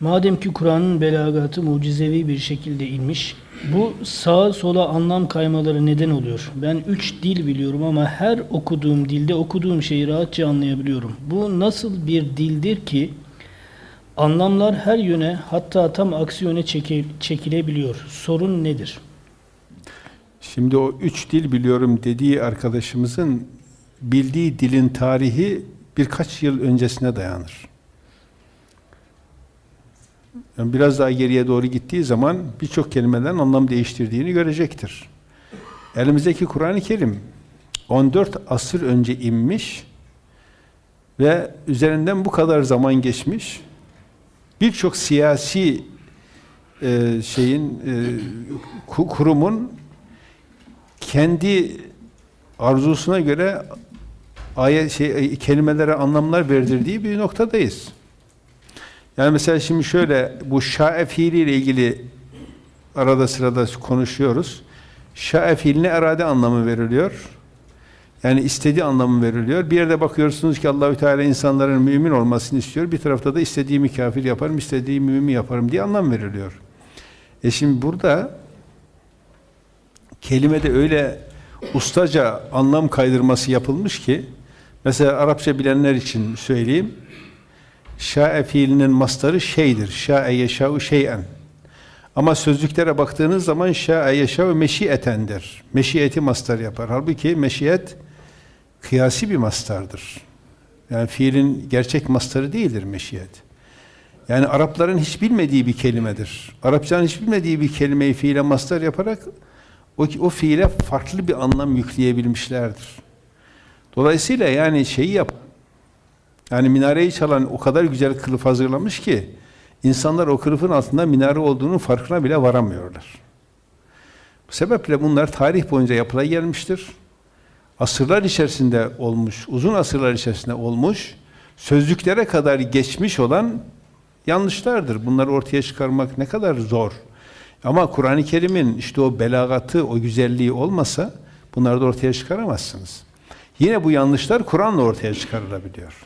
Madem ki Kur'an'ın belagatı mucizevi bir şekilde inmiş, bu sağa sola anlam kaymaları neden oluyor? Ben üç dil biliyorum ama her okuduğum dilde okuduğum şeyi rahatça anlayabiliyorum. Bu nasıl bir dildir ki anlamlar her yöne hatta tam aksi yöne çeke- çekilebiliyor? Sorun nedir? Şimdi o üç dil biliyorum dediği arkadaşımızın bildiği dilin tarihi birkaç yıl öncesine dayanır. Yani biraz daha geriye doğru gittiği zaman birçok kelimeden anlam değiştirdiğini görecektir. Elimizdeki Kur'an-ı Kerim 14 asır önce inmiş ve üzerinden bu kadar zaman geçmiş. Birçok siyasi e, şeyin e, ku- kurumun kendi arzusuna göre ayet şey kelimelere anlamlar verdirdiği bir noktadayız. Yani mesela şimdi şöyle bu şae fiiliyle ilgili arada sırada konuşuyoruz. Şae fiiline erade anlamı veriliyor. Yani istediği anlamı veriliyor. Bir yerde bakıyorsunuz ki Allahü Teala insanların mümin olmasını istiyor. Bir tarafta da istediğimi kafir yaparım, istediğimi mümin yaparım diye anlam veriliyor. E şimdi burada kelimede öyle ustaca anlam kaydırması yapılmış ki mesela Arapça bilenler için söyleyeyim. Şa'e fiilinin mastarı şeydir. Şa'e yeşâ'u şey'en. Ama sözlüklere baktığınız zaman şa'e yeşâ'u meşiyetendir. Meşiyeti mastar yapar. Halbuki meşiyet kıyasi bir mastardır. Yani fiilin gerçek mastarı değildir meşiyet. Yani Arapların hiç bilmediği bir kelimedir. Arapçanın hiç bilmediği bir kelimeyi fiile mastar yaparak o, o fiile farklı bir anlam yükleyebilmişlerdir. Dolayısıyla yani şeyi yap, yani minareyi çalan o kadar güzel kılıf hazırlamış ki insanlar o kılıfın altında minare olduğunun farkına bile varamıyorlar. Bu sebeple bunlar tarih boyunca yapıla gelmiştir. Asırlar içerisinde olmuş, uzun asırlar içerisinde olmuş, sözlüklere kadar geçmiş olan yanlışlardır. Bunları ortaya çıkarmak ne kadar zor. Ama Kur'an-ı Kerim'in işte o belagatı, o güzelliği olmasa bunları da ortaya çıkaramazsınız. Yine bu yanlışlar Kur'an'la ortaya çıkarılabiliyor.